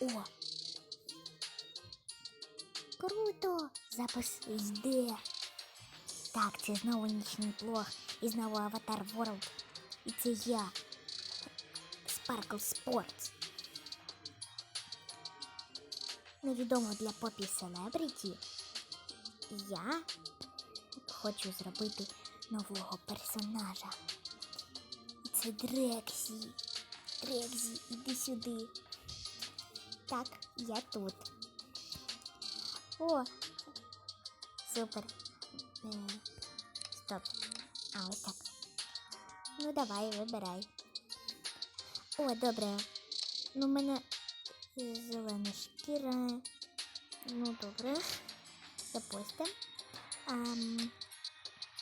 О! Круто! Запис йде. Так, це знову нічний блог і знову Аватар World. І це я. Sparkle Sports. Невідомо для попі селебріті. Я хочу зробити нового персонажа. І це Дрексі. Дрексі, іди сюди. Так, я тут. О! Супер. Е, стоп. А, ось так. Ну давай, вибирай. О, добре. Ну, в мене е, зелена шкіра. Ну, добре. Запустим. Ам,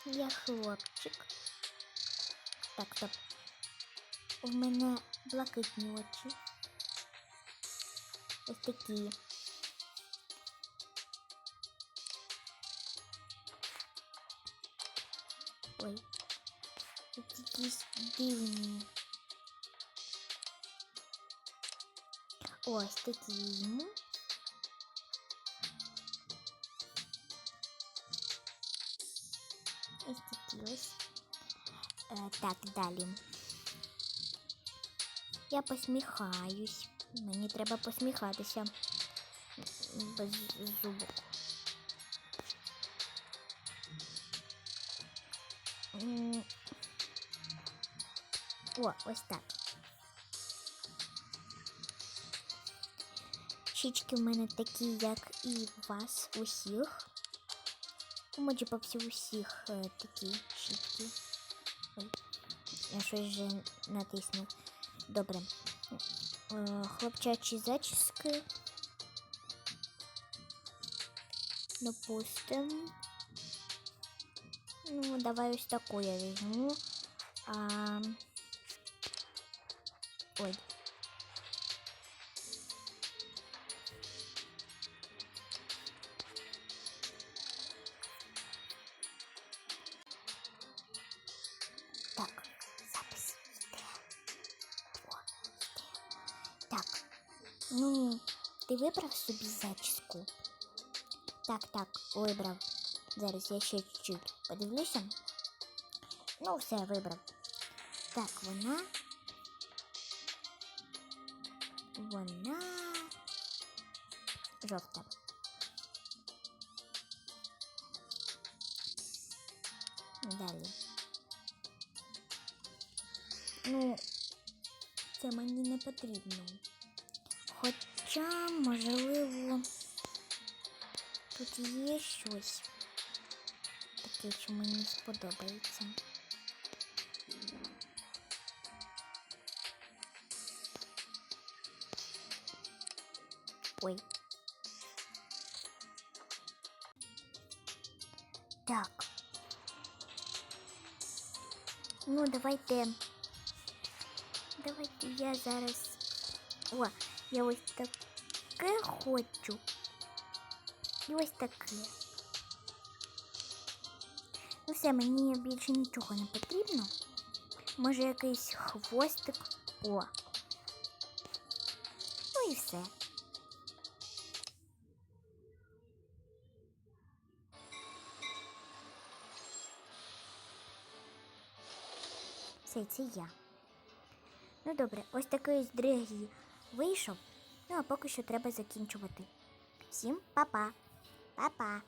я хлопчик. Так, стоп. У мене блакитні очі. Ось такі. Ой. Тут якісь дивні. Ось такі візьму. Ось такі ось. Е, так, далі. Я посміхаюсь. Мені треба посміхатися. Без зубок. О, ось так. Щічки в мене такі, як і у вас усіх. Може, по всі усіх е, такі щічки. Ой, я щось вже натиснув. Добре. Е, хлопчачі зачіски. Допустим. Ну, давай ось таку я візьму. А... Ой. Так, Ну, ти вибрав собі зачіску? Так, так, вибрав. Зараз я ще чуть-чуть подивлюся. Ну, все, вибрав. Так, вона. Вона. Жовта. Далі. Ну, це мені не потрібно. Хоча, можливо, тут є щось таке, що мені сподобається. Ой. Так. Ну, давайте. Давайте я зараз. О, я ось таке хочу. І ось таке. Ну все, мені більше нічого не потрібно. Може якийсь хвостик. О. Ну і все. Все, це я. Ну добре, ось такий дрегі вийшов. Ну а поки що треба закінчувати. Всім па-па. Па-па.